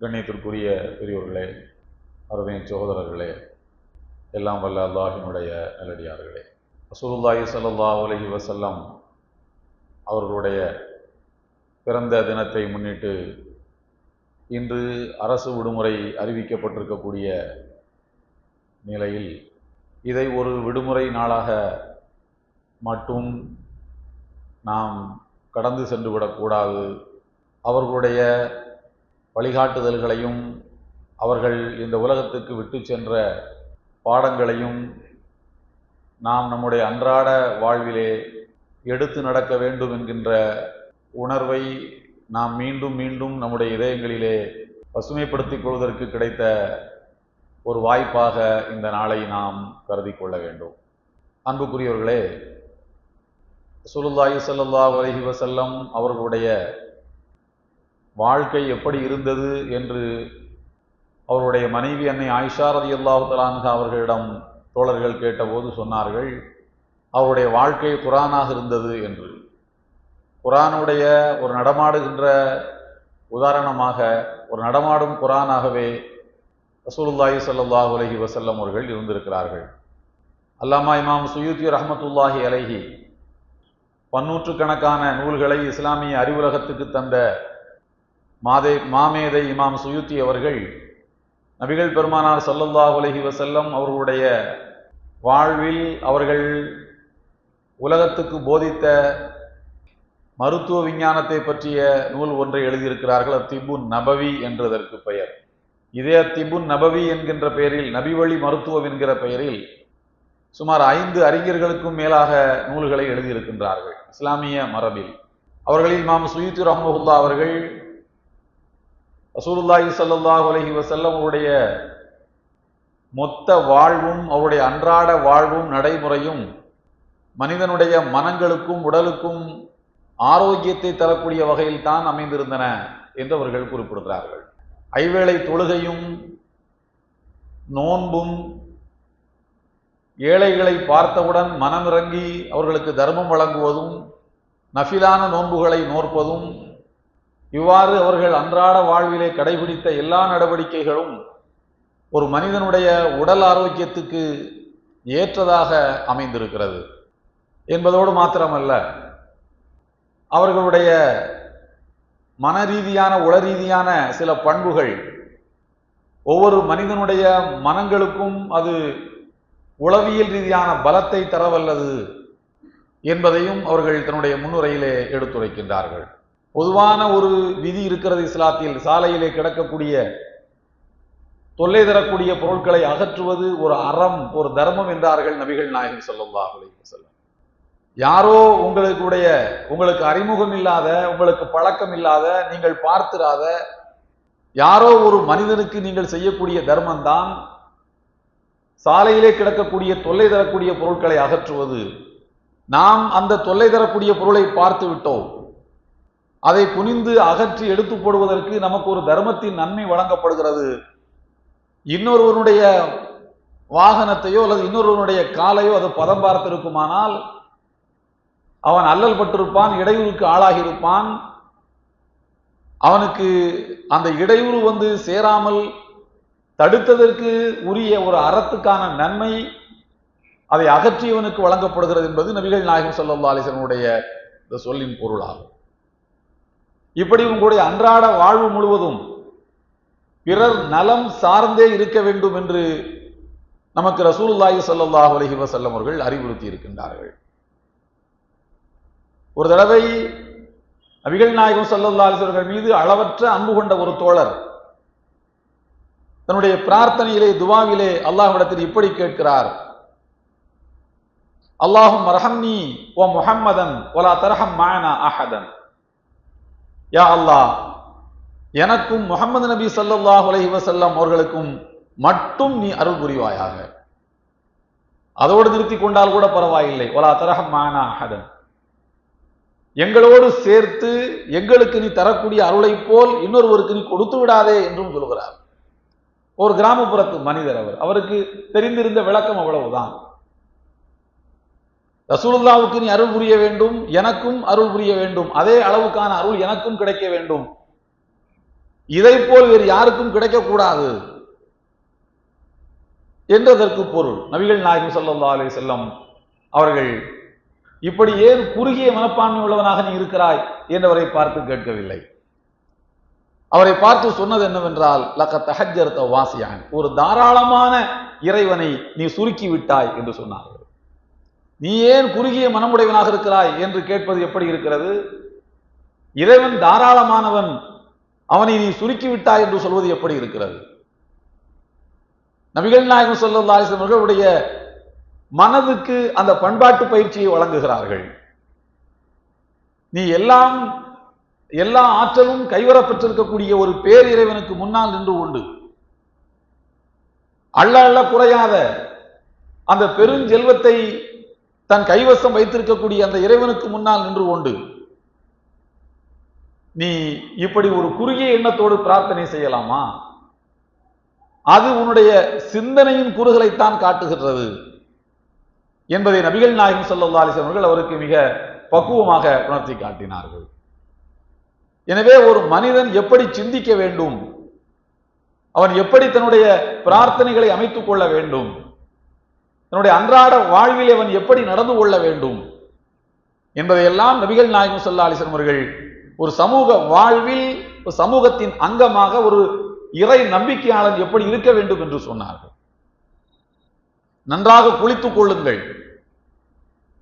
கண்ணியத்திற்குரிய பெரியோர்களே அருமை சகோதரர்களே எல்லாம் வல்ல அல்லாஹினுடைய நல்லடியார்களே. ரசூலுல்லாஹி சல்லா உலகி வசல்லம் அவர்களுடைய பிறந்த தினத்தை முன்னிட்டு இன்று அரசு விடுமுறை அறிவிக்கப்பட்டிருக்கக்கூடிய நிலையில் இதை ஒரு விடுமுறை நாளாக மட்டும் நாம் கடந்து சென்று விடக்கூடாது. அவர்களுடைய வழிகாட்டுதல்களையும் அவர்கள் இந்த உலகத்துக்கு விட்டு சென்ற பாடங்களையும் நாம் நம்முடைய அன்றாட வாழ்விலே எடுத்து நடக்க வேண்டும் என்கின்ற உணர்வை நாம் மீண்டும் மீண்டும் நம்முடைய இதயங்களிலே பசுமைப்படுத்திக் கொள்வதற்கு கிடைத்த ஒரு வாய்ப்பாக இந்த நாளை நாம் கருதி கொள்ள வேண்டும். அன்புக்குரியவர்களே சுலுல்லாயு சல்லா அலைஹி வசல்லம் அவர்களுடைய வாழ்க்கை எப்படி இருந்தது என்று அவருடைய மனைவி அன்னை ஆயிஷாரதி ரலியல்லாஹு அவர்களிடம் தோழர்கள் கேட்டபோது சொன்னார்கள் அவருடைய வாழ்க்கை குரானாக இருந்தது என்று. குரானுடைய ஒரு நடமாடுகின்ற உதாரணமாக ஒரு நடமாடும் குரானாகவே ரசூலுல்லாஹி சல்லாஹ் அலைஹி வசல்லம் அவர்கள் இருந்திருக்கிறார்கள். அல்லாமா இமாம் சுயூத்தி ரஹமத்துல்லாஹி அலஹி பன்னூற்றுக்கணக்கான நூல்களை இஸ்லாமிய அறிவுலகத்துக்கு தந்த மாதே மாமேதை இமாம் சுயூத்தி அவர்கள் நபிகள் பெருமானார் சல்லல்லாஹு உலகி வசல்லம் அவர்களுடைய வாழ்வில் அவர்கள் உலகத்துக்கு போதித்த மருத்துவ விஞ்ஞானத்தை பற்றிய நூல் ஒன்றை எழுதியிருக்கிறார்கள் அத்திபுன் நபவி என்றதற்கு பெயர். இதே அத்திபுன் நபவி என்கின்ற பெயரில் நபிவழி மருத்துவம் என்கிற பெயரில் சுமார் ஐந்து அறிஞர்களுக்கும் மேலாக நூல்களை எழுதியிருக்கின்றார்கள் இஸ்லாமிய மரபில். அவர்களில் இமாம் சுயித்து ரஹமுல்லா அவர்கள் ரசூலுல்லாஹி சல்லாஹ் அலஹி வசல்லம் அவருடைய மொத்த வாழ்வும் அவருடைய அன்றாட வாழ்வும் நடைமுறையும் மனிதனுடைய மனங்களுக்கும் உடலுக்கும் ஆரோக்கியத்தை தரக்கூடிய வகையில் தான் அமைந்திருந்தன என்று அவர்கள் குறிப்பிடுகிறார்கள். ஐவேளை தொழுகையும் நோன்பும் ஏழைகளை பார்த்தவுடன் மனமிறங்கி அவர்களுக்கு தர்மம் வழங்குவதும் நஃபிலான நோன்புகளை நோற்பதும் இவ்வாறு அவர்கள் அன்றாட வாழ்விலே கடைபிடித்த எல்லா நடவடிக்கைகளும் ஒரு மனிதனுடைய உடல் ஆரோக்கியத்துக்கு ஏற்றதாக அமைந்திருக்கிறது என்பதோடு மாத்திரமல்ல அவர்களுடைய மன ரீதியான உள ரீதியான சில பண்புகள் ஒவ்வொரு மனிதனுடைய மனங்களுக்கும் அது உளவியல் ரீதியான பலத்தை தரவல்லது என்பதையும் அவர்கள் தன்னுடைய முன்னுரையிலே எடுத்துரைக்கின்றார்கள். பொதுவான ஒரு விதி இருக்கிறது இஸ்லாத்தில். சாலையிலே கிடக்கக்கூடிய தொல்லை தரக்கூடிய பொருட்களை அகற்றுவது ஒரு அறம் ஒரு தர்மம் என்றார்கள் நபிகள் நாயகம் சொல்லல்லா செல்லம் யாரோ உங்களுடைய உங்களுக்கு அறிமுகம் இல்லாத உங்களுக்கு பழக்கம் இல்லாத நீங்கள் பார்த்திராத யாரோ ஒரு மனிதனுக்கு நீங்கள் செய்யக்கூடிய தர்மம் தான் சாலையிலே கிடக்கக்கூடிய தொல்லை தரக்கூடிய பொருட்களை அகற்றுவது. நாம் அந்த தொல்லை தரக்கூடிய பொருளை பார்த்து விட்டோம். அதை குனிந்து அகற்றி எடுத்து போடுவதற்கு நமக்கு ஒரு தர்மத்தின் நன்மை வழங்கப்படுகிறது. இன்னொருவனுடைய வாகனத்தையோ அல்லது இன்னொருவனுடைய காலையோ அது பதம் பார்த்திருக்குமானால் அவன் அல்லல் பட்டிருப்பான் இடையூறுக்கு ஆளாகியிருப்பான். அவனுக்கு அந்த இடையூறு வந்து சேராமல் தடுத்ததற்கு உரிய ஒரு அறத்துக்கான நன்மை அதை அகற்றியவனுக்கு வழங்கப்படுகிறது என்பது நபிகள் நாயகம் சொல்லா அலிசனுடைய இந்த சொல்லின் பொருளாகும். இப்படி உங்களுடைய அன்றாட வாழ்வு முழுவதும் பிறர் நலம் சார்ந்தே இருக்க வேண்டும் என்று நமக்கு ரசூலுல்லாஹி சல்லாஹ் அலஹி வசல்லம் அவர்கள் அறிவுறுத்தி இருக்கின்றார்கள். ஒரு தடவை நபிகள் நாயகம் சல்லல்லா மீது அளவற்ற அன்பு கொண்ட ஒரு தோழர் தன்னுடைய பிரார்த்தனையிலே துவாவிலே அல்லாஹ்விடத்தில் இப்படி கேட்கிறார். அல்லாஹும் ரஹம்னி ஓ முஹம்மதன் ஒலா தரஹம் மாயனா அஹதன். யா அல்லாஹ் எனக்கும் முகமது நபி சல்லாஹ் அலஹி வசல்லாம் அவர்களுக்கும் மட்டும் நீ அருள் புரிவாயாக. அதோடு நிறுத்தி கொண்டால் கூட பரவாயில்லை. ஒலா தரஹம் எங்களோடு சேர்த்து எங்களுக்கு நீ தரக்கூடிய அருளை போல் இன்னொருவருக்கு நீ கொடுத்து விடாதே என்றும் சொல்கிறார். ஒரு கிராமப்புறத்து மனிதர் அவர். அவருக்கு தெரிந்திருந்த விளக்கம் அவ்வளவுதான். ரசூலுல்லாவுக்கு நீ அருள் புரிய வேண்டும் எனக்கும் அருள் புரிய வேண்டும். அதே அளவுக்கான அருள் எனக்கும் கிடைக்க வேண்டும். இதை போல் வேறு யாருக்கும் கிடைக்கக்கூடாது என்றதற்கு பொருள். நபிகள் நாயகம் சல்லா அலி செல்லம் அவர்கள் இப்படி ஏன் குறுகிய மனப்பான்மை உள்ளவனாக நீ இருக்கிறாய் என்றவரை பார்த்து கேட்கவில்லை. அவரை பார்த்து சொன்னது என்னவென்றால் லக்க வாசியான். ஒரு தாராளமான இறைவனை நீ சுருக்கி விட்டாய் என்று சொன்னார் நீ ஏன் குறுகிய மனமுடையவனாக இருக்கிறாய் என்று கேட்பது எப்படி இருக்கிறது? இறைவன் தாராளமானவன் அவனை நீ சுருக்கி விட்டாய் என்று சொல்வது எப்படி இருக்கிறது? நபிகள் நாயகம் ஸல்லல்லாஹு அவர்களுடைய மனதுக்கு அந்த பண்பாட்டு பயிற்சியை வழங்குகிறார்கள். நீ எல்லாம் எல்லா ஆற்றலும் கைவரப் பெற்றிருக்கக்கூடிய ஒரு பேரிறைவனுக்கு முன்னால் நின்று உண்டு. அள்ள அள்ள குறையாத அந்த பெருஞ்செல்வத்தை தன் கைவசம் வைத்திருக்கக்கூடிய அந்த இறைவனுக்கு முன்னால் நின்று கொண்டு நீ இப்படி ஒரு குறுகிய எண்ணத்தோடு பிரார்த்தனை செய்யலாமா? அது உன்னுடைய சிந்தனையின் குறுகலைத்தான் காட்டுகின்றது என்பதை நபிகள் நாயகம் ஸல்லல்லாஹு அலைஹி அவர்கள் அவருக்கு மிக பக்குவமாக உணர்த்தி காட்டினார்கள். எனவே ஒரு மனிதன் எப்படி சிந்திக்க வேண்டும்? அவன் எப்படி தன்னுடைய பிரார்த்தனைகளை அமைத்துக் கொள்ள வேண்டும்? தன்னுடைய அன்றாட வாழ்வில் அவன் எப்படி நடந்து கொள்ள வேண்டும் என்பதையெல்லாம் நபிகள் நாயகம் சொல்லா அலிசன் அவர்கள் ஒரு சமூக வாழ்வில் ஒரு சமூகத்தின் அங்கமாக ஒரு இறை நம்பிக்கையாளன் எப்படி இருக்க வேண்டும் என்று சொன்னார்கள். நன்றாக குளித்துக் கொள்ளுங்கள்.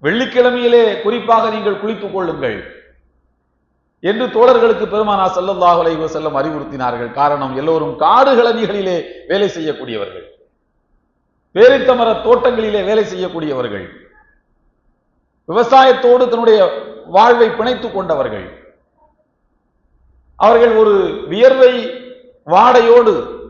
வெள்ளிக்கிழமையிலே குறிப்பாக நீங்கள் குளித்துக் கொள்ளுங்கள் என்று தோழர்களுக்கு பெருமானா ஸல்லல்லாஹு செல்லம் அறிவுறுத்தினார்கள். காரணம் எல்லோரும் காடுகளணிகளிலே வேலை செய்யக்கூடியவர்கள். பேரித்தமர தோட்டங்களிலே வேலை செய்யக்கூடியவர்கள். விவசாயத்தோடு தன்னுடைய வாழ்வை பிணைத்துக் கொண்டவர்கள். அவர்கள் ஒரு வியர்வை வாடையோடு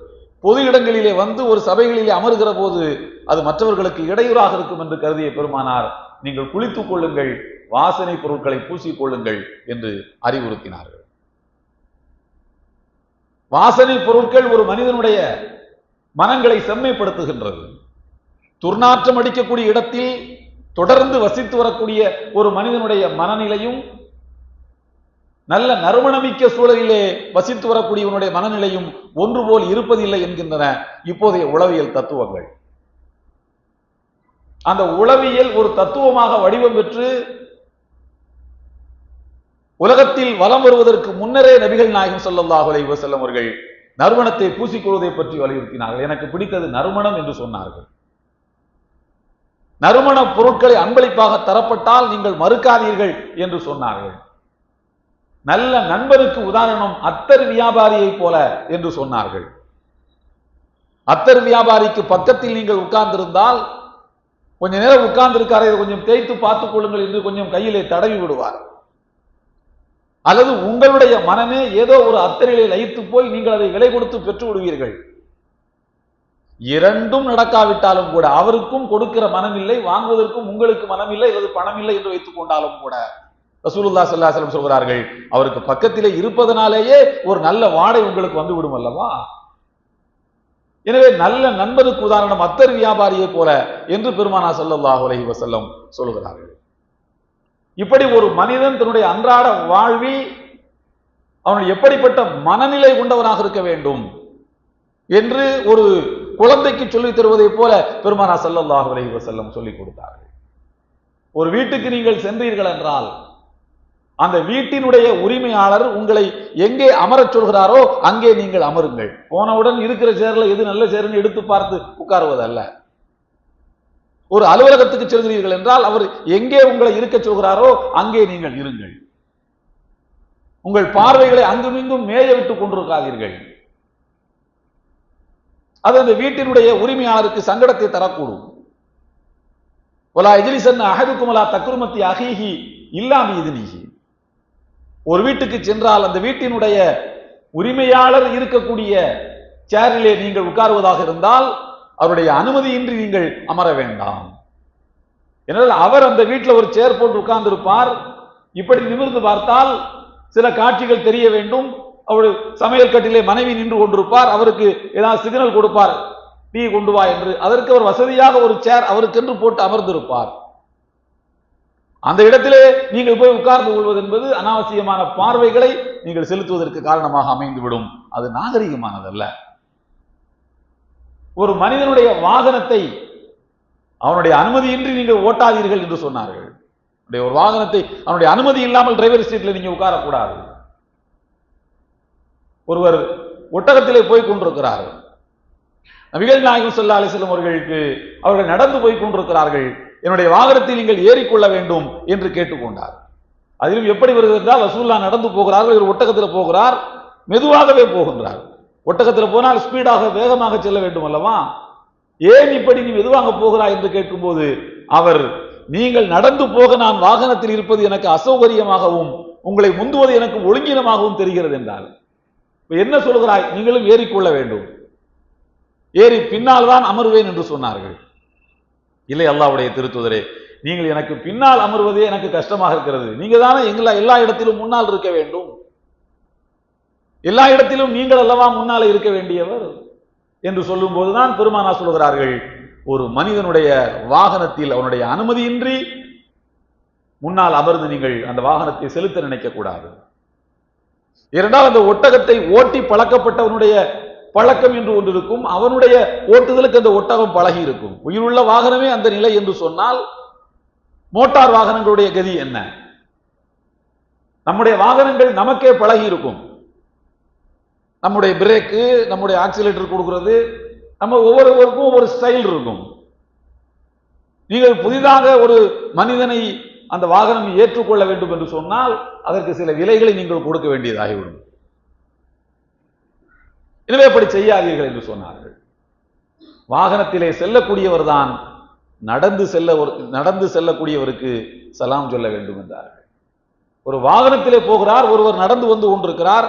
பொது இடங்களிலே வந்து ஒரு சபைகளிலே அமர்கிற போது அது மற்றவர்களுக்கு இடையூறாக இருக்கும் என்று கருதிய பெருமானார் நீங்கள் குளித்துக் கொள்ளுங்கள் வாசனை பொருட்களை பூசிக் கொள்ளுங்கள் என்று அறிவுறுத்தினார்கள். வாசனை பொருட்கள் ஒரு மனிதனுடைய மனங்களை செம்மைப்படுத்துகின்றது. துர்நாற்றம் அடிக்கக்கூடிய இடத்தில் தொடர்ந்து வசித்து வரக்கூடிய ஒரு மனிதனுடைய மனநிலையும் நல்ல நறுமணமிக்க சூழலிலே வசித்து வரக்கூடியவனுடைய மனநிலையும் ஒன்று போல் இருப்பதில்லை என்கின்றன இப்போதைய உளவியல் தத்துவங்கள். அந்த உளவியல் ஒரு தத்துவமாக வடிவம் பெற்று உலகத்தில் வலம் வருவதற்கு முன்னரே நபிகள் நாயகம் ஸல்லல்லாஹு அலைவசல்லம் அவர்கள் நறுமணத்தை பூசிக்கொள்வதை பற்றி வலியுறுத்தினார்கள். எனக்கு பிடித்தது நறுமணம் என்று சொன்னார்கள். நறுமண பொருட்களை அன்பளிப்பாக தரப்பட்டால் நீங்கள் மறுக்காதீர்கள் என்று சொன்னார்கள். நல்ல நண்பருக்கு உதாரணம் அத்தர் வியாபாரியை போல என்று சொன்னார்கள். அத்தர் வியாபாரிக்கு பக்கத்தில் நீங்கள் உட்கார்ந்திருந்தால் கொஞ்ச நேரம் உட்கார்ந்திருக்காரு இதை கொஞ்சம் தேய்த்து பார்த்துக் கொள்ளுங்கள் என்று கொஞ்சம் கையிலே தடவி விடுவார். அல்லது உங்களுடைய மனமே ஏதோ ஒரு அத்தரிலே லயித்து போய் நீங்கள் அதை விலை கொடுத்து பெற்று விடுவீர்கள் இரண்டும் நடக்காவிட்டாலும் கூட அவருக்கும் கொடுக்கிற மனம் இல்லை வாங்குவதற்கும் உங்களுக்கு மனம் இல்லை அல்லது பணம் இல்லை என்று வைத்துக் கொண்டாலும் கூட. ரசூலுல்லா ஸல்லல்லாஹு சொல்கிறார்கள் அவருக்கு பக்கத்திலே இருப்பதனாலேயே ஒரு நல்ல வாடை உங்களுக்கு வந்து விடும் அல்லவா? எனவே நல்ல நண்பருக்கு உதாரணம் அத்தர் வியாபாரியை போல என்று பெருமானா சல்லாஹ் அலைஹி வசல்லம் சொல்கிறார்கள். இப்படி ஒரு மனிதன் தன்னுடைய அன்றாட வாழ்வில் அவன் எப்படிப்பட்ட மனநிலை கொண்டவனாக இருக்க வேண்டும் என்று ஒரு குழந்தைக்கு சொல்லித் தருவதைப் போல பெருமானா ஸல்லல்லாஹு அலைஹி செல்லம் சொல்லிக் கொடுத்தார்கள். ஒரு வீட்டுக்கு நீங்கள் சென்றீர்கள் என்றால் அந்த வீட்டினுடைய உரிமையாளர் உங்களை எங்கே அமரச் சொல்கிறாரோ அங்கே நீங்கள் அமருங்கள். போனவுடன் இருக்கிற சேர்ல எது நல்ல சேர்னு எடுத்து பார்த்து உட்காருவதல்ல. ஒரு அலுவலகத்துக்கு செல்கிறீர்கள் என்றால் அவர் எங்கே உங்களை இருக்க சொல்கிறாரோ அங்கே நீங்கள் இருங்கள். உங்கள் பார்வைகளை அங்குமிங்கும் மேய விட்டுக் கொண்டிருக்காதீர்கள். அது அந்த வீட்டினுடைய உரிமையாளருக்கு சங்கடத்தை தரக்கூடும். ஒலா எஜிலிசன் அகதுக்குமலா தக்குருமத்தி அகீஹி இல்லாம இதுனிகி ஒரு வீட்டுக்கு சென்றால் அந்த வீட்டினுடைய உரிமையாளர் இருக்கக்கூடிய சேரிலே நீங்கள் உட்காருவதாக இருந்தால் அவருடைய அனுமதியின்றி நீங்கள் அமர வேண்டாம். ஏனால் அவர் அந்த வீட்டில் ஒரு சேர் போட்டு உட்கார்ந்திருப்பார். இப்படி நிமிர்ந்து பார்த்தால் சில காட்சிகள் தெரிய வேண்டும். அவருடைய சமையல் கட்டிலே மனைவி நின்று கொண்டிருப்பார் அவருக்கு ஏதாவது சிக்னல் கொடுப்பார் டீ கொண்டு வா என்று. அதற்கு அவர் வசதியாக ஒரு சேர் அவருக்கென்று போட்டு அமர்ந்திருப்பார். அந்த இடத்திலே நீங்கள் போய் உட்கார்ந்து கொள்வது என்பது அனாவசியமான பார்வைகளை நீங்கள் செலுத்துவதற்கு காரணமாக அமைந்துவிடும். அது நாகரிகமானதல்ல. ஒரு மனிதனுடைய வாகனத்தை அவனுடைய அனுமதியின்றி நீங்கள் ஓட்டாதீர்கள் என்று சொன்னார்கள். ஒரு வாகனத்தை அவனுடைய அனுமதி இல்லாமல் டிரைவர் சீட்ல நீங்க உட்காரக்கூடாது. ஒருவர் ஒட்டகத்திலே போய் கொண்டிருக்கிறார் நபிகள் நாயகம் சொல்லா அலிசல்லம் அவர்களுக்கு அவர்கள் நடந்து போய் கொண்டிருக்கிறார்கள். என்னுடைய வாகனத்தில் நீங்கள் ஏறிக்கொள்ள வேண்டும் என்று கேட்டுக்கொண்டார். அதிலும் எப்படி வருகிறது என்றால் ரசூல்லா நடந்து போகிறார்கள் இவர் ஒட்டகத்தில் போகிறார் மெதுவாகவே போகின்றார். ஒட்டகத்தில் போனால் ஸ்பீடாக வேகமாக செல்ல வேண்டும் அல்லவா? ஏன் இப்படி நீ மெதுவாக போகிறாய் என்று கேட்கும்போது அவர் நீங்கள் நடந்து போக நான் வாகனத்தில் இருப்பது எனக்கு அசௌகரியமாகவும் உங்களை முந்துவது எனக்கு ஒழுங்கினமாகவும் தெரிகிறது என்றார். என்ன சொல்கிறாய் நீங்களும் ஏறிக்கொள்ள வேண்டும். ஏறி பின்னால் தான் அமர்வேன் என்று சொன்னார்கள். இல்லை அல்லாவுடைய திருத்துதரே நீங்கள் எனக்கு பின்னால் அமர்வதே எனக்கு கஷ்டமாக இருக்கிறது. நீங்க தானே எங்களை எல்லா இடத்திலும் முன்னால் இருக்க வேண்டும். எல்லா இடத்திலும் நீங்கள் அல்லவா முன்னால் இருக்க வேண்டியவர் என்று சொல்லும் போதுதான் பெருமானா சொல்கிறார்கள் ஒரு மனிதனுடைய வாகனத்தில் அவனுடைய அனுமதியின்றி முன்னால் அமர்ந்து நீங்கள் அந்த வாகனத்தை செலுத்த நினைக்க கூடாது இரண்டால் அந்த ஒட்டகத்தை ஓட்டி பழக்கப்பட்டவனுடைய பழக்கம் என்று ஒன்று இருக்கும் அவனுடைய ஓட்டுதலுக்கு அந்த ஒட்டகம் பழகி இருக்கும் உயிருள்ள வாகனமே அந்த நிலை என்று சொன்னால் மோட்டார் வாகனங்களுடைய கதி என்ன? நம்முடைய வாகனங்கள் நமக்கே பழகி இருக்கும் நம்முடைய பிரேக்கு நம்முடைய ஆக்சிலேட்டர் கொடுக்கிறது நம்ம ஒவ்வொருவருக்கும் ஒவ்வொரு ஸ்டைல் இருக்கும். நீங்கள் புதிதாக ஒரு மனிதனை அந்த வாகனம் ஏற்றுக்கொள்ள வேண்டும் என்று சொன்னால் அதற்கு சில விலைகளை நீங்கள் கொடுக்க வேண்டியதாகிவிடும். எனவே அப்படி செய்யாதீர்கள் என்று சொன்னார்கள். வாகனத்திலே செல்லக்கூடியவர் தான் நடந்து செல்ல நடந்து செல்லக்கூடியவருக்கு சலாம் சொல்ல வேண்டும் என்றார்கள். ஒரு வாகனத்திலே போகிறார் ஒருவர் நடந்து வந்து கொண்டிருக்கிறார்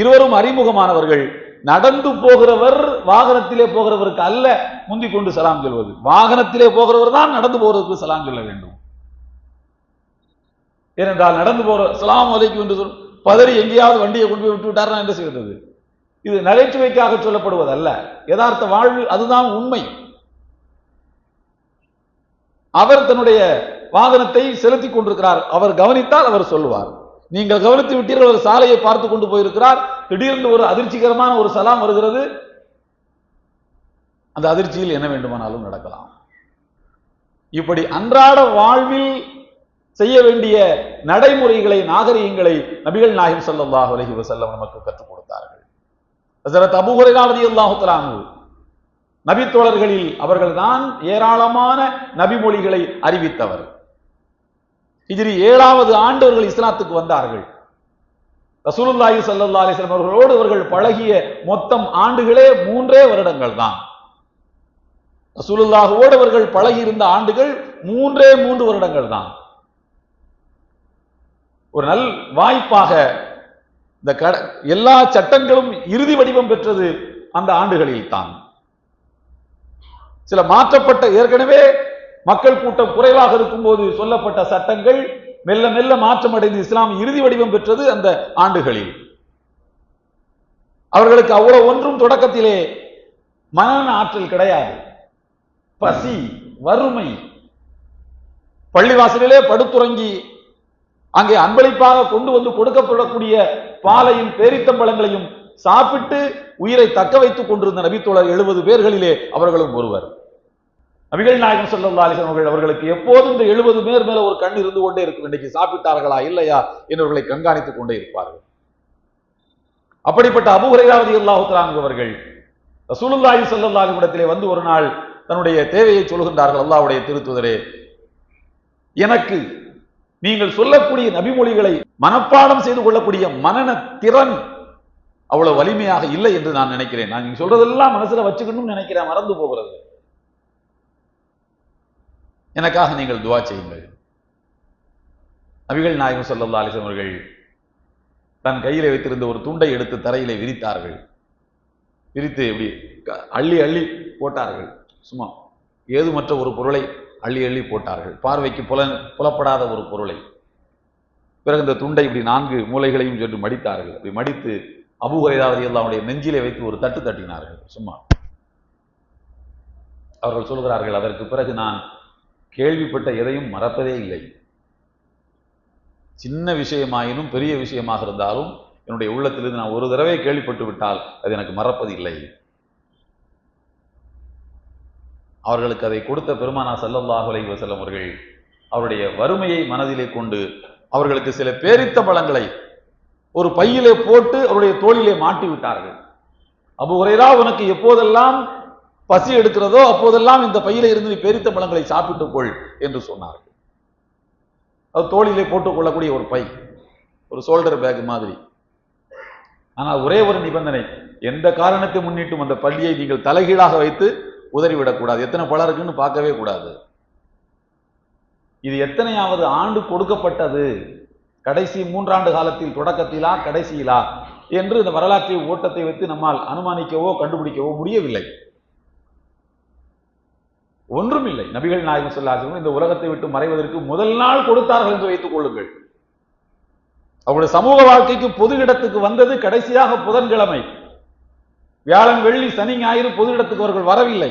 இருவரும் அறிமுகமானவர்கள். நடந்து போகிறவர் வாகனத்திலே போகிறவருக்கு அல்ல முந்திக் கொண்டு சலாம் சொல்வது. வாகனத்திலே போகிறவர் தான் நடந்து போகிறவருக்கு சலாம் சொல்ல வேண்டும். ஏனென்றால் நடந்து போற சலாம் அலைக்கும் என்று சொல் பதறி எங்கேயாவது வண்டியை கொண்டு போய் விட்டு விட்டார்னா என்ன செய்கிறது இது நகைச்சுவைக்காக சொல்லப்படுவதல்ல. யதார்த்த வாழ்வு அதுதான் உண்மை. அவர் தன்னுடைய வாகனத்தை செலுத்தி கொண்டிருக்கிறார். அவர் கவனித்தால் அவர் சொல்லுவார். நீங்கள் கவனித்து விட்டீர்கள் ஒரு சாலையை பார்த்து கொண்டு போயிருக்கிறார். திடீர்னு ஒரு அதிர்ச்சிகரமான ஒரு சலாம் வருகிறது. அந்த அதிர்ச்சியில் என்ன வேண்டுமானாலும் நடக்கலாம். இப்படி அன்றாட வாழ்வில் செய்ய வேண்டிய நடைமுறைகளை நாகரிகங்களை நபிகள் நாயகம் சல்லாஹ் அலஹி வசல்லம் நமக்கு கற்றுக் கொடுத்தார்கள். ஹஸரத் அபூ ஹுரைரா ரலியல்லாஹு அவர்கள்தான் ஏராளமான நபிமொழிகளை அறிவித்தவர். இதில் ஏழாவது ஆண்டு அவர்கள் இஸ்லாத்துக்கு வந்தார்கள். ரசூலுல்லாஹி சல்லா அலிஸ்லாம் அவர்களோடு அவர்கள் பழகிய மொத்தம் ஆண்டுகளே மூன்றே வருடங்கள் தான். ரசூலுல்லாஹோடு அவர்கள் பழகி இருந்த ஆண்டுகள் மூன்றே மூன்று வருடங்கள் தான். ஒரு நல் வாய்ப்பாக இந்த கட எல்லா சட்டங்களும் இறுதி வடிவம் பெற்றது அந்த ஆண்டுகளில் தான் சில மாற்றப்பட்ட ஏற்கனவே மக்கள் கூட்டம் குறைவாக இருக்கும் போது சொல்லப்பட்ட சட்டங்கள் மெல்ல மெல்ல மாற்றம் அடைந்து இஸ்லாம் இறுதி வடிவம் பெற்றது அந்த ஆண்டுகளில். அவர்களுக்கு அவ்வளவு ஒன்றும் தொடக்கத்திலே மன ஆற்றல் கிடையாது. பசி வறுமை பள்ளிவாசலிலே படுத்துறங்கி அங்கே அன்பளிப்பாக கொண்டு வந்து கொடுக்கப்படக்கூடிய பாலையும் பேரித்தம்பழங்களையும் சாப்பிட்டு உயிரை தக்க வைத்துக் கொண்டிருந்த நபித்தோழர் எழுபது பேர்களிலே அவர்களும் ஒருவர். நபிகள் நாயகம் சொல்லா அவர்கள் அவர்களுக்கு எப்போதும் இந்த எழுபது பேர் மேல ஒரு கண் இருந்து கொண்டே இருக்கும். இன்னைக்கு சாப்பிட்டார்களா இல்லையா என்பவர்களை கண்காணித்துக் கொண்டே இருப்பார்கள். அப்படிப்பட்ட அபூ ஹுரைரா அவர்கள் ரசூலுல்லாஹி ஸல்லல்லாஹு இடத்திலே வந்து ஒரு நாள் தன்னுடைய தேவையை சொல்கின்றார்கள் அல்லாவுடைய திருத்துதரே. எனக்கு நீங்கள் சொல்லக்கூடிய நபிமொழிகளை மனப்பாடம் செய்து கொள்ளக்கூடிய மனன திறன் அவ்வளவு வலிமையாக இல்லை என்று நான் நினைக்கிறேன். நான் நீங்க சொல்றதெல்லாம் மனசுல வச்சுக்கணும்னு நினைக்கிறேன். மறந்து போகிறது. எனக்காக நீங்கள் துவா செய்யுங்கள். நபிகள் நாயகம் ஸல்லல்லாஹு அலைஹி அவர்கள் தன் கையில வைத்திருந்த ஒரு துண்டை எடுத்து தரையிலே விரித்தார்கள். விரித்து இப்படி அள்ளி அள்ளி போட்டார்கள். சும்மா ஏதுமற்ற ஒரு பொருளை அள்ளி அள்ளி போட்டார்கள். பார்வைக்கு புல புலப்படாத ஒரு பொருளை. பிறகு இந்த துண்டை இப்படி நான்கு மூலைகளையும் சென்று மடித்தார்கள். இப்படி மடித்து அபு ஹுரைரா அவருடைய நெஞ்சிலே வைத்து ஒரு தட்டு தட்டினார்கள். சும்மா. அவர்கள் சொல்கிறார்கள் அதற்கு பிறகு நான் கேள்விப்பட்ட எதையும் மறப்பதே இல்லை. சின்ன விஷயமாயினும் பெரிய விஷயமாக இருந்தாலும் என்னுடைய உள்ளத்திலிருந்து நான் ஒரு தடவை கேள்விப்பட்டு விட்டால் அது எனக்கு மறப்பதில்லை. அவர்களுக்கு அதை கொடுத்த பெருமானா ஸல்லல்லாஹு அலைஹி செல்லும் அவர்கள் அவருடைய வறுமையை மனதிலே கொண்டு அவர்களுக்கு சில பேரித்த பழங்களை ஒரு பையிலே போட்டு அவருடைய தோளிலே மாட்டி விட்டார்கள். அபு ஹுரைரா உனக்கு எப்போதெல்லாம் பசி எடுக்கிறதோ அப்போதெல்லாம் இந்த பையில இருந்து நீ பேரித்த பழங்களை சாப்பிட்டுக் கொள் என்று சொன்னார்கள். அது தோளிலே போட்டுக் கொள்ளக்கூடிய ஒரு பை ஒரு சோல்டர் பேக் மாதிரி. ஆனால் ஒரே ஒரு நிபந்தனை எந்த காரணத்தை முன்னிட்டும் அந்த பள்ளியை நீங்கள் தலைகீழாக வைத்து உதறிவிடக்கூடாது. எத்தனை பழம் இருக்குன்னு பார்க்கவே கூடாது. இது எத்தனையாவது ஆண்டு கொடுக்கப்பட்டது? கடைசி மூன்றாண்டு காலத்தில் தொடக்கத்திலா கடைசியிலா? என்று இந்த வரலாற்றை ஓட்டத்தை வைத்து நம்மால் அனுமானிக்கவோ கண்டுபிடிக்கவோ முடியவில்லை. ஒன்றுமில்லை. நபிகள் நாயகம் சொல்லாசரும் இந்த உலகத்தை விட்டு மறைவதற்கு முதல் நாள் கொடுத்தார்கள் என்று வைத்துக் கொள்ளுங்கள். அவருடைய சமூக வாழ்க்கைக்கு பொது இடத்துக்கு வந்தது கடைசியாக புதன்கிழமை. வியாழன் வெள்ளி சனி ஞாயிறு பொது இடத்துக்கு அவர்கள் வரவில்லை.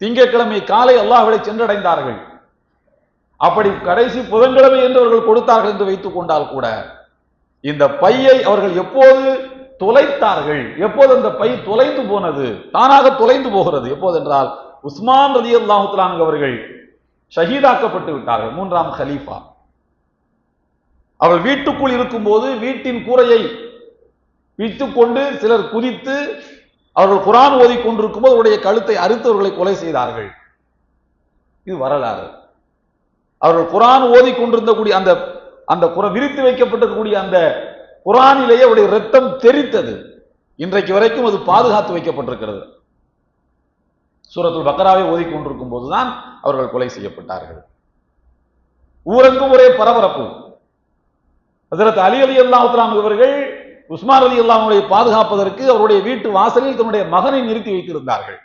திங்கட்கிழமை காலை அல்லாஹ்வை சென்றடைந்தார்கள். அப்படி கடைசி புதன்கிழமை என்று அவர்கள் கொடுத்தார்கள் என்று வைத்துக் கொண்டால் கூட இந்த பையை அவர்கள் எப்போது தொலைத்தார்கள்? எப்போது அந்த பை தொலைந்து போனது? தானாக தொலைந்து போகிறது. எப்போது என்றால் உஸ்மான் ரதி அல்லாஹுத்லான் அவர்கள் ஷஹீதாக்கப்பட்டு விட்டார்கள் மூன்றாம் ஹலீஃபா அவள் வீட்டுக்குள் இருக்கும்போது வீட்டின் கூரையை பிடித்துக் கொண்டு சிலர் குதித்து அவர்கள் குரான் ஓதி கொண்டிருக்கும் போது அவருடைய கழுத்தை அறுத்தவர்களை கொலை செய்தார்கள். இது வரலாறு. அவர்கள் குரான் ஓதி கொண்டிருந்த கூடிய அந்த அந்த குர விரித்து வைக்கப்பட்டிருக்கக்கூடிய அந்த குரானிலேயே அவருடைய ரத்தம் தெரித்தது. இன்றைக்கு வரைக்கும் அது பாதுகாத்து வைக்கப்பட்டிருக்கிறது. சூரத்துல் பக்கராவை ஓதி கொண்டிருக்கும் போதுதான் அவர்கள் கொலை செய்யப்பட்டார்கள். ஊரங்கும் ஒரே பரபரப்பு. ஹசரத் அலி அலி அல்லாஹ் இவர்கள் உஸ்மான் அலி அல்லாஹுடைய பாதுகாப்பதற்கு அவருடைய வீட்டு வாசலில் தன்னுடைய மகனை நிறுத்தி வைத்திருந்தார்கள்.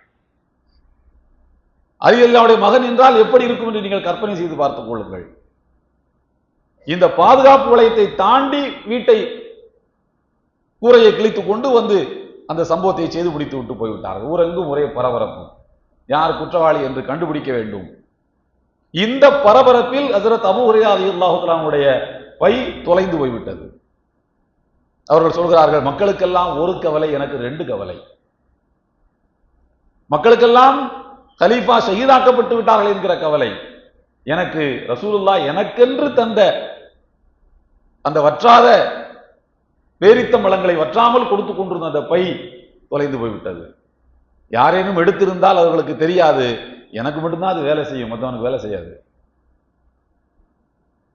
அலி அல்லாவுடைய மகன் என்றால் எப்படி இருக்கும் என்று நீங்கள் கற்பனை செய்து பார்த்துக் கொள்ளுங்கள். இந்த பாதுகாப்பு வளையத்தை தாண்டி வீட்டை கூரையை கிழித்துக் கொண்டு வந்து அந்த சம்பவத்தை செய்து பிடித்து விட்டு போய்விட்டார்கள். ஊரெங்கும் ஒரே பரபரப்பு. யார் குற்றவாளி என்று கண்டுபிடிக்க வேண்டும். இந்த பரபரப்பில் ஹசரத் அபு ஹரியா அலி அல்லாஹுலாமுடைய பை தொலைந்து போய்விட்டது. அவர்கள் சொல்கிறார்கள் மக்களுக்கெல்லாம் ஒரு கவலை எனக்கு ரெண்டு கவலை. மக்களுக்கெல்லாம் கலீஃபா ஷஹீதாக்கப்பட்டு விட்டார்கள் என்கிற கவலை. எனக்கு ரசூலுல்லா எனக்கென்று தந்த அந்த வற்றாத பேரித்தம்பழங்களை வற்றாமல் கொடுத்து கொண்டிருந்த அந்த பை தொலைந்து போய்விட்டது. யாரேனும் எடுத்திருந்தால் அவர்களுக்கு தெரியாது எனக்கு மட்டும்தான் அது வேலை செய்யும் மற்றவனுக்கு வேலை செய்யாது.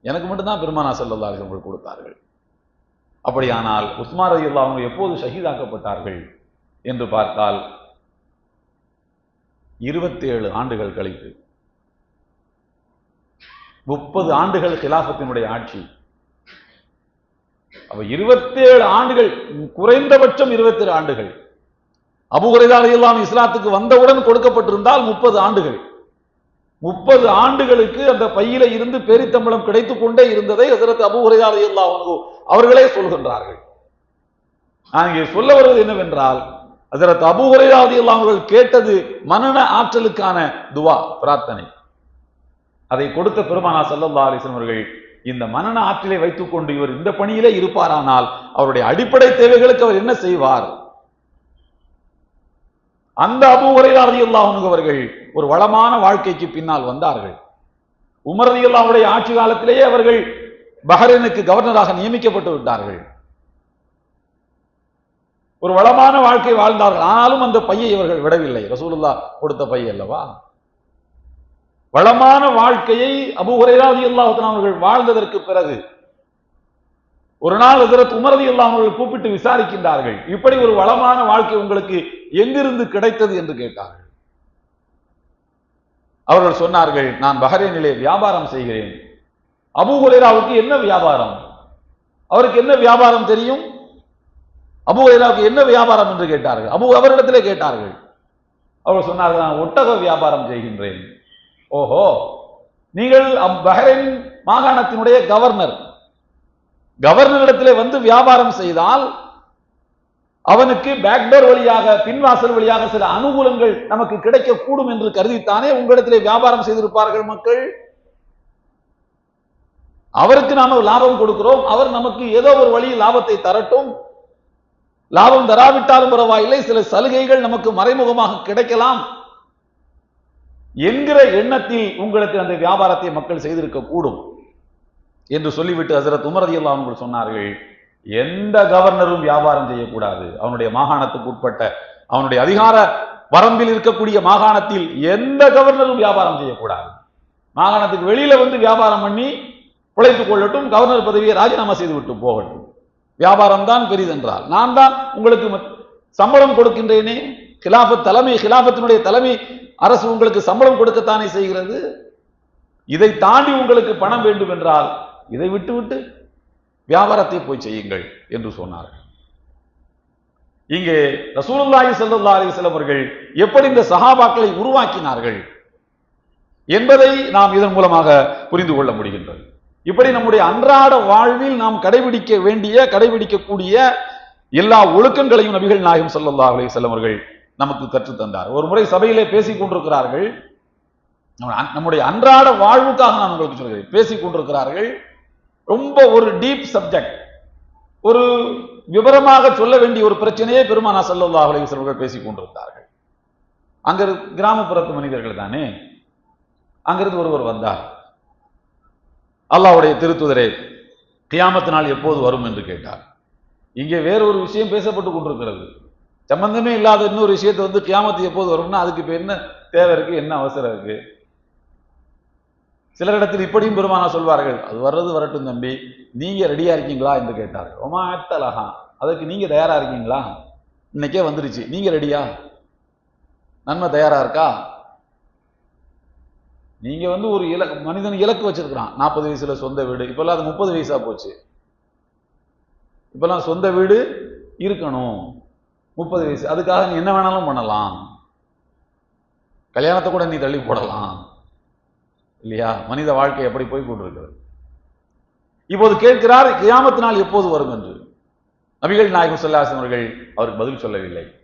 எனக்கு மட்டும்தான் பெருமானா செல்லல்லா அவர்கள் கொடுத்தார்கள். அப்படியானால் உஸ்மான் ரதி அவங்க எப்போது ஷஹீதாக்கப்பட்டார்கள் என்று பார்த்தால் இருபத்தேழு ஆண்டுகள் கழித்து. முப்பது ஆண்டுகள் கிலாபத்தினுடைய ஆட்சி. அப்ப இருபத்தேழு ஆண்டுகள் குறைந்தபட்சம் இருபத்தேழு ஆண்டுகள். அபுகுரைதாலையெல்லாம் இஸ்லாத்துக்கு வந்தவுடன் கொடுக்கப்பட்டிருந்தால் முப்பது ஆண்டுகள். முப்பது ஆண்டுகளுக்கு அந்த பையில இருந்து பேரித்தம்பளம் கிடைத்துக் கொண்டே இருந்ததை ஹசரத் அபுகுரைதாலையெல்லாம் அவர்களே சொல்கின்றார்கள். நான் இங்கே சொல்ல வருவது என்னவென்றால் ஹசரத் அபுகுரைதாதி அவர்கள் கேட்டது மனன ஆற்றலுக்கான துவா பிரார்த்தனை. அதை கொடுத்த பெருமானா சல்லல்லா அலிஸ்லம் அவர்கள் இந்த மனன ஆற்றலை வைத்துக் கொண்டு இவர் இந்த பணியிலே இருப்பாரானால் அவருடைய அடிப்படை தேவைகளுக்கு அவர் என்ன செய்வார்? அந்த அபு உரையாரதி அவர்கள் ஒரு வளமான வாழ்க்கைக்கு பின்னால் வந்தார்கள். உமரதி அல்லாவுடைய ஆட்சி காலத்திலேயே அவர்கள் பஹ்ரைனுக்கு கவர்னராக நியமிக்கப்பட்டு விட்டார்கள். ஒரு வளமான வாழ்க்கை வாழ்ந்தார்கள். ஆனாலும் அந்த பையை இவர்கள் விடவில்லை. ரசூலுல்லா கொடுத்த பை அல்லவா? வளமான வாழ்க்கையை அபு உரையாதி அவர்கள் வாழ்ந்ததற்கு பிறகு ஒரு நாள் ஹசரத் உமரதி அவர்கள் கூப்பிட்டு விசாரிக்கின்றார்கள். இப்படி ஒரு வளமான வாழ்க்கை உங்களுக்கு எங்கிருந்து கிடைத்தது என்று கேட்டார்கள். அவர்கள் சொன்னார்கள் நான் பஹ்ரைனிலே வியாபாரம் செய்கிறேன். அபு ஹுரேராவுக்கு என்ன வியாபாரம்? அவருக்கு என்ன வியாபாரம் தெரியும்? அபு ஹுரேராவுக்கு என்ன வியாபாரம் என்று கேட்டார்கள். அபு அவரிடத்திலே கேட்டார்கள். அவர் சொன்னார்கள் நான் ஒட்டக வியாபாரம் செய்கின்றேன். ஓஹோ! நீங்கள் அப் பஹ்ரைன் மாகாணத்தினுடைய கவர்னர். கவர்னரிடத்திலே வந்து வியாபாரம் செய்தால் அவனுக்கு பேக்டோர் வழியாக பின்வாசல் வழியாக சில அனுகூலங்கள் நமக்கு கிடைக்க கூடும் என்று கருதித்தானே உங்களிடத்திலே வியாபாரம் செய்திருப்பார்கள் மக்கள்? அவருக்கு நாம லாபம் கொடுக்கிறோம். அவர் நமக்கு ஏதோ ஒரு வழியில் லாபத்தை தரட்டும். லாபம் தராவிட்டாலும் பரவாயில்லை. சில சலுகைகள் நமக்கு மறைமுகமாக கிடைக்கலாம். என்கிற எண்ணத்தில் உங்களுக்கு அந்த வியாபாரத்தை மக்கள் செய்திருக்க கூடும் என்று சொல்லிவிட்டு ஹசரத் உமர் ரலியல்லாஹு சொன்னார்கள். எந்த கவர்னரும் வியாபாரம் செய்யக்கூடாது. அவனுடைய மாகாணத்துக்கு உட்பட்ட அவனுடைய அதிகார வரம்பில் இருக்கக்கூடிய மாகாணத்தில் எந்த கவர்னரும் வியாபாரம் செய்யக்கூடாது. மாகாணத்துக்கு வெளியில வந்து வியாபாரம் பண்ணி உழைத்துக் கொள்ளட்டும் கவர்னர் பதவியை ராஜினாமா செய்து விட்டு போகட்டும். வியாபாரம் தான் பெரிதென்றால். நான் தான் உங்களுக்கு மத்- சம்பளம் கொடுக்கின்றேனே. கிலாபத் தலைமை கிலாபத்தினுடைய தலைமை அரசு உங்களுக்கு சம்பளம் கொடுக்கத்தானே செய்கிறது? இதை தாண்டி உங்களுக்கு பணம் வேண்டும் என்றால் இதை விட்டுவிட்டு வியாபாரத்தை போய் செய்யுங்கள் என்று சொன்னார்கள். இங்கே ரசூலுல்லாஹி சல்லா அலைஹி வஸல்லம் அவர்கள் எப்படி இந்த சஹாபாக்களை உருவாக்கினார்கள் என்பதை நாம் இதன் மூலமாக புரிந்து கொள்ள முடிகின்றது. இப்படி நம்முடைய அன்றாட வாழ்வில் நாம் கடைபிடிக்க வேண்டிய கடைபிடிக்கக்கூடிய எல்லா ஒழுக்கங்களையும் நபிகள் நாயகம் சல்லா அலி செல்லவர்கள் நமக்கு கற்று தந்தார். ஒரு முறை சபையிலே பேசிக் கொண்டிருக்கிறார்கள். நம்முடைய அன்றாட வாழ்வுக்காக நான் உங்களுக்கு சொல்கிறேன். பேசிக் கொண்டிருக்கிறார்கள். ரொம்ப ஒரு டீப் சப்ஜெக்ட் ஒரு விவரமாக சொல்ல வேண்டிய ஒரு பிரச்சனையே பெருமானா ஸல்லல்லாஹு அலைஹி பேசிக் கொண்டிருந்தார்கள். அங்க இரு- கிராமப்புறத்து மனிதர்கள் தானே? அங்கிருந்து ஒருவர் வந்தார். அல்லாஹ்வுடைய திருத்துதரே கியாமத்து நாள் எப்போது வரும் என்று கேட்டார். இங்கே வேற ஒரு விஷயம் பேசப்பட்டு கொண்டிருக்கிறது. சம்பந்தமே இல்லாத இன்னொரு விஷயத்தை வந்து கியாமத்து எப்போது வரும்னா அதுக்கு இப்போ என்ன தேவை இருக்கு? என்ன அவசரம் இருக்கு? சிலரிடத்தில் இப்படியும் பெருமானா சொல்வார்கள் அது வர்றது வரட்டும் தம்பி நீங்க ரெடியா இருக்கீங்களா? என்று கேட்டார்கள். ஒமா ஆத்தலகா அதுக்கு நீங்க தயாரா இருக்கீங்களா? இன்னைக்கே வந்துருச்சு நீங்க ரெடியா நன்மை தயாரா இருக்கா? நீங்க வந்து ஒரு இலக்கு மனிதன் இலக்கு வச்சிருக்கிறான். நாற்பது வயசுல சொந்த வீடு இப்பெல்லாம் அது முப்பது வயசா போச்சு. இப்பெல்லாம் சொந்த வீடு இருக்கணும் முப்பது வயசு. அதுக்காக நீ என்ன வேணாலும் பண்ணலாம். கல்யாணத்தை கூட நீ தள்ளி போடலாம். இல்லையா? மனித வாழ்க்கை எப்படி போய் கொண்டிருக்கிறது? இப்போது கேட்கிறார் கியாமத்து நாள் எப்போது வரும்? என்று. நபிகள் நாயகம் ஸல்லல்லாஹு அவர்கள் அவருக்கு பதில் சொல்லவில்லை.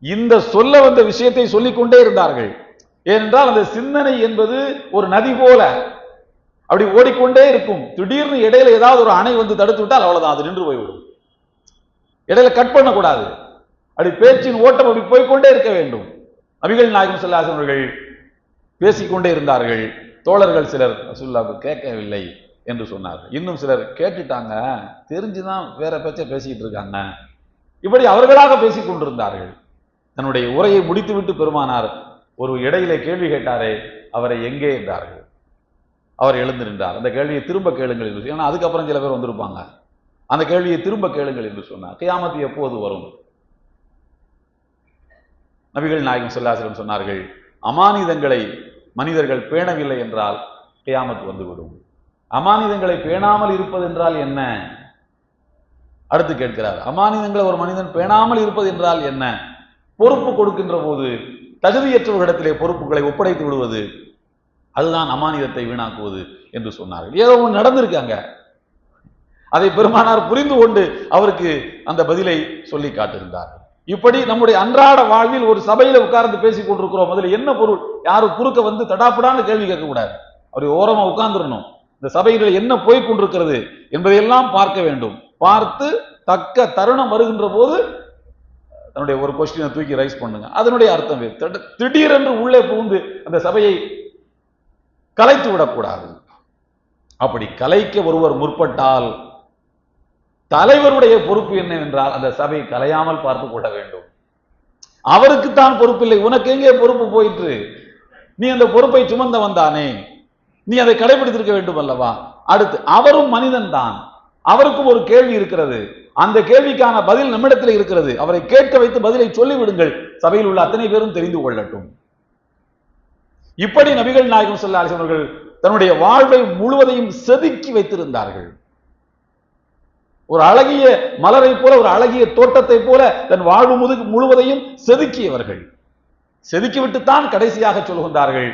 இந்த சொல்ல வந்த விஷயத்தை சொல்லிக்கொண்டே இருந்தார்கள். ஏனென்றால் அந்த சிந்தனை என்பது ஒரு நதி போல அப்படி ஓடிக்கொண்டே இருக்கும். திடீர்னு இடையில ஏதாவது ஒரு அணை வந்து தடுத்து விட்டால் அவ்வளவுதான் அது நின்று போய்விடும். இடையில கட் பண்ணக்கூடாது. அப்படி பேச்சின் ஓட்டம் அப்படி போய்க்கொண்டே இருக்க வேண்டும். நபிகள் நாயகம் செல்லாசன் அவர்கள் பேசிக்கொண்டே இருந்தார்கள். தோழர்கள் சிலர் ரசூல்லாவுக்கு கேட்கவில்லை என்று சொன்னார் இன்னும் சிலர் கேட்டுட்டாங்க. தெரிஞ்சுதான் வேற பேச்சை பேசிக்கிட்டு இருக்காங்க. இப்படி அவர்களாக பேசிக் கொண்டிருந்தார்கள். தன்னுடைய உரையை முடித்துவிட்டு பெருமானார் ஒரு இடையிலே கேள்வி கேட்டாரே அவரை எங்கே என்றார்கள். அவர் எழுந்து நின்றார் அந்த கேள்வியை திரும்ப கேளுங்கள் என்று ஏன்னா அதுக்கப்புறம் சில பேர் வந்திருப்பாங்க. அந்த கேள்வியை திரும்ப கேளுங்கள் என்று சொன்னார். கியாமத்து எப்போது வரும்? நபிகள் நாயகம் சொல்லாசிரம் சொன்னார்கள் அமானிதங்களை மனிதர்கள் பேணவில்லை என்றால் கியாமத்து வந்துவிடும். அமானிதங்களை பேணாமல் இருப்பது என்றால் என்ன? அடுத்து கேட்கிறார் அமானிதங்களை ஒரு மனிதன் பேணாமல் இருப்பது என்றால் என்ன? பொறுப்பு கொடுக்கின்ற போது தகுதியற்றவர்களிடத்திலே பொறுப்புகளை ஒப்படைத்து விடுவது அதுதான் அமானிதத்தை வீணாக்குவது என்று சொன்னார்கள். ஏதோ ஒன்று நடந்திருக்காங்க. அதை பெருமானார் புரிந்து கொண்டு அவருக்கு அந்த பதிலை சொல்லி காட்டியிருந்தார் இப்படி நம்முடைய அன்றாட வாழ்வில் ஒரு சபையில உட்கார்ந்து பேசிக் கொண்டிருக்கிறோம். அதுல என்ன பொருள்? யாரும் குறுக்க வந்து தடாப்படான்னு கேள்வி கேட்கக்கூடாது. அப்படி ஓரமா உட்கார்ந்துடணும். இந்த சபையில் என்ன போய் கொண்டிருக்கிறது என்பதையெல்லாம் பார்க்க வேண்டும். பார்த்து தக்க தருணம் வருகின்ற போது தன்னுடைய ஒரு கொஸ்டினை தூக்கி ரைஸ் பண்ணுங்க. அதனுடைய அர்த்தம் திட- திடீரென்று உள்ளே புகுந்து அந்த சபையை கலைத்து விடக்கூடாது. அப்படி கலைக்க ஒருவர் முற்பட்டால் தலைவருடைய பொறுப்பு என்னவென்றால் அந்த சபை கலையாமல் பார்த்து கொள்ள வேண்டும். அவருக்கு தான் பொறுப்பில்லை. உனக்கு எங்கே பொறுப்பு போயிற்று? நீ அந்த பொறுப்பை சுமந்த வந்தானே. நீ அதை கடைபிடித்திருக்க வேண்டும் அல்லவா? அடுத்து அவரும் மனிதன் தான் அவருக்கும் ஒரு கேள்வி இருக்கிறது. அந்த கேள்விக்கான பதில் நம்மிடத்தில் இருக்கிறது. அவரை கேட்க வைத்து பதிலை சொல்லிவிடுங்கள். சபையில் உள்ள அத்தனை பேரும் தெரிந்து கொள்ளட்டும். இப்படி நபிகள் நாயகம் ஸல்லல்லாஹு அவர்கள் தன்னுடைய வாழ்வை முழுவதையும் செதுக்கி வைத்திருந்தார்கள். ஒரு அழகிய மலரை போல ஒரு அழகிய தோட்டத்தை போல தன் வாழ்வு முது முழுவதையும் செதுக்கியவர்கள். செதுக்கிவிட்டுத்தான் கடைசியாக சொல்கின்றார்கள்.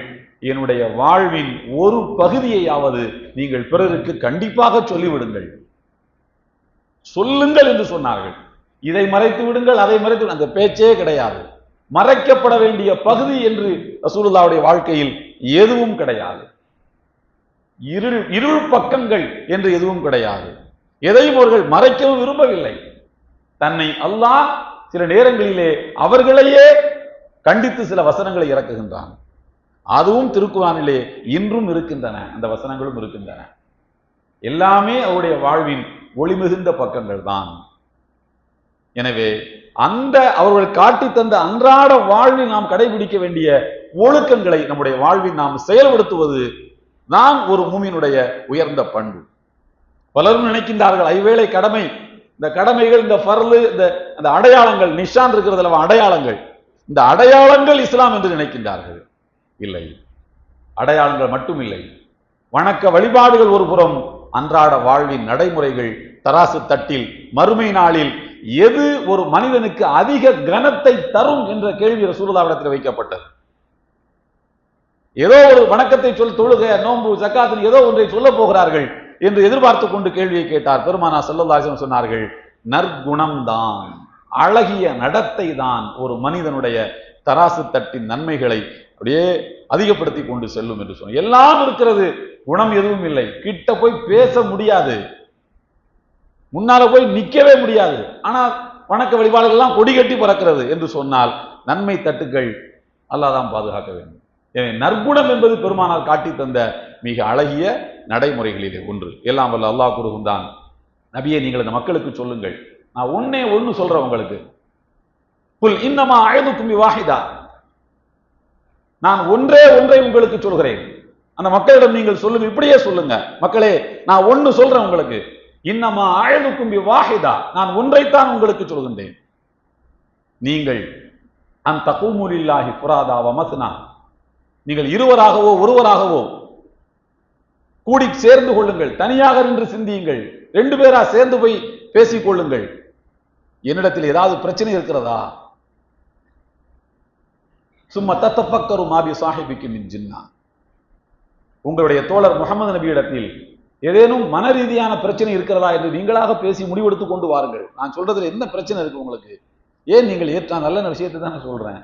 என்னுடைய வாழ்வின் ஒரு பகுதியையாவது நீங்கள் பிறருக்கு கண்டிப்பாக சொல்லிவிடுங்கள். சொல்லுங்கள் என்று சொன்னார்கள். இதை மறைத்து விடுங்கள் அதை மறைத்து அந்த பேச்சே கிடையாது. மறைக்கப்பட வேண்டிய பகுதி என்று ரசூலுல்லாவுடைய வாழ்க்கையில் எதுவும் கிடையாது. இருள் இருள் பக்கங்கள் என்று எதுவும் கிடையாது. எதையும் அவர்கள் மறைக்கவும் விரும்பவில்லை. தன்னை அல்லாஹ் சில நேரங்களிலே அவர்களையே கண்டித்து சில வசனங்களை இறக்குகின்றான். அதுவும் திருக்குறானிலே இன்றும் இருக்கின்றன. அந்த வசனங்களும் இருக்கின்றன. எல்லாமே அவருடைய வாழ்வின் ஒளிமிகுந்த பக்கங்கள் தான். எனவே அந்த அவர்கள் காட்டி தந்த அன்றாட வாழ்வில் நாம் கடைபிடிக்க வேண்டிய ஒழுக்கங்களை நம்முடைய வாழ்வில் நாம் செயல்படுத்துவது தான் ஒரு மூமியினுடைய உயர்ந்த பண்பு. பலரும் நினைக்கின்றார்கள் ஐவேளை கடமை இந்த கடமைகள் இந்த பரலு இந்த அந்த அடையாளங்கள் நிஷான் இருக்கிறது அடையாளங்கள். இந்த அடையாளங்கள் இஸ்லாம் என்று நினைக்கின்றார்கள். இல்லை. அடையாளங்கள் மட்டும் இல்லை வணக்க வழிபாடுகள் ஒரு புறம் அன்றாட வாழ்வின் நடைமுறைகள் தராசு தட்டில் மறுமை நாளில் எது ஒரு மனிதனுக்கு அதிக கனத்தை தரும் என்ற கேள்வி ரசூலுல்லாவிடத்தில் வைக்கப்பட்டது. ஏதோ ஒரு வணக்கத்தை சொல் தொழுக நோன்பு ஜக்காத்தின் ஏதோ ஒன்றை சொல்ல போகிறார்கள். என்று எதிர்பார்த்து கொண்டு கேள்வியை கேட்டார். பெருமானா செல்லதாசம் சொன்னார்கள் நற்குணம்தான் அழகிய நடத்தை தான் ஒரு மனிதனுடைய தராசு தட்டின் நன்மைகளை அப்படியே அதிகப்படுத்தி கொண்டு செல்லும் என்று சொன்ன எல்லாம் இருக்கிறது குணம் எதுவும் இல்லை. கிட்ட போய் பேச முடியாது. முன்னால போய் நிற்கவே முடியாது. ஆனா வணக்க வழிபாடுகள் எல்லாம் கொடி கட்டி பறக்கிறது என்று சொன்னால் நன்மை தட்டுகள் அல்லாதான் பாதுகாக்க வேண்டும். எனவே நற்குணம் என்பது பெருமானால் காட்டி தந்த மிக அழகிய நடைமுறைகளிலே ஒன்று. எல்லாம் வல்ல அல்லாஹ் கூறுகின்றான். நபியை நீங்கள் அந்த மக்களுக்கு சொல்லுங்கள். நான் ஒன்னே ஒன்று சொல்றேன் உங்களுக்கு. புல் இன்னமா அழதுக்கும் வாஹிதா. நான் ஒன்றே ஒன்றை உங்களுக்கு சொல்கிறேன். அந்த மக்களிடம் நீங்கள் சொல்லுங்க இப்படியே சொல்லுங்க. மக்களே நான் ஒன்னு சொல்றேன் உங்களுக்கு. இன்னமா அழதுக்கும் வாஹிதா. நான் ஒன்றைத்தான் உங்களுக்கு சொல்கின்றேன். நீங்கள் அந்த கூமுலில்லாஹி புராதா வமசனா நீங்கள் இருவராகவோ ஒருவராகவோ கூடி சேர்ந்து கொள்ளுங்கள். தனியாக நின்று சிந்தியுங்கள். ரெண்டு பேரா சேர்ந்து போய் பேசிக் கொள்ளுங்கள். என்னிடத்தில் ஏதாவது பிரச்சனை இருக்கிறதா? சும்மா தத்தப்பக்கரு மாபி சாஹிபிக்கு மின் ஜின்னா. உங்களுடைய தோழர் முகமது நபியிடத்தில் ஏதேனும் மன ரீதியான பிரச்சனை இருக்கிறதா என்று நீங்களாக பேசி முடிவெடுத்து கொண்டு வாருங்கள். நான் சொல்றதுல என்ன பிரச்சனை இருக்கு உங்களுக்கு? ஏன் நீங்கள் ஏற்ற நல்ல விஷயத்தை தானே சொல்றேன்.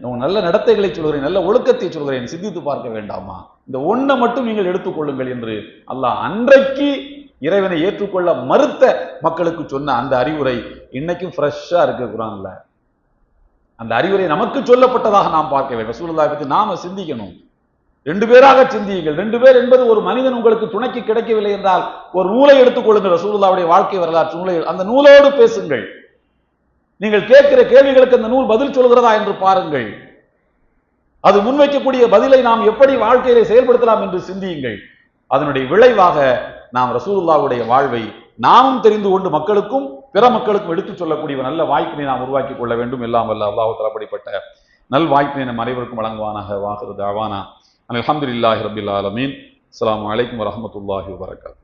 நல்ல நடத்தைகளை சொல்கிறேன் நல்ல ஒழுக்கத்தை சொல்கிறேன் சிந்தித்து பார்க்க வேண்டாமா? இந்த ஒன்றை மட்டும் நீங்கள் எடுத்துக்கொள்ளுங்கள் என்று அல்லாஹ் அன்றைக்கு இறைவனை ஏற்றுக்கொள்ள மறுத்த மக்களுக்கு சொன்ன அந்த அறிவுரை இன்னைக்கும் ஃப்ரெஷ்ஷாக இருக்கு குரான்ல. அந்த அறிவுரை நமக்கு சொல்லப்பட்டதாக நாம் பார்க்க வேண்டும். ரசூலுல்லாஹி பற்றி நாம சிந்திக்கணும். ரெண்டு பேராக சிந்தியுங்கள். ரெண்டு பேர் என்பது ஒரு மனிதன் உங்களுக்கு துணைக்கு கிடைக்கவில்லை என்றால் ஒரு நூலை எடுத்துக்கொள்ளுங்கள். ரசூலுல்லாவுடைய வாழ்க்கை வரலாற்று நூலை அந்த நூலோடு பேசுங்கள். நீங்கள் கேட்கிற கேள்விகளுக்கு அந்த நூல் பதில் சொல்கிறதா என்று பாருங்கள். அது முன்வைக்கக்கூடிய பதிலை நாம் எப்படி வாழ்க்கையில செயல்படுத்தலாம் என்று சிந்தியுங்கள். அதனுடைய விளைவாக நாம் ரசூலுல்லாவுடைய வாழ்வை நாமும் தெரிந்து கொண்டு மக்களுக்கும் பிற மக்களுக்கும் எடுத்துச் சொல்லக்கூடிய நல்ல வாய்ப்பினை நாம் உருவாக்கி கொள்ள வேண்டும். எல்லாம் வல்ல அல்லாஹு அப்படிப்பட்ட நல் வாய்ப்பினை நம் அனைவருக்கும் வழங்குவானாக. வாகிறது தாவானா அலமதுல்லாஹி ரபில் ஆலமீன். அஸ்ஸலாமு அலைக்கும் வரமத்துல்லாஹி வரகாத்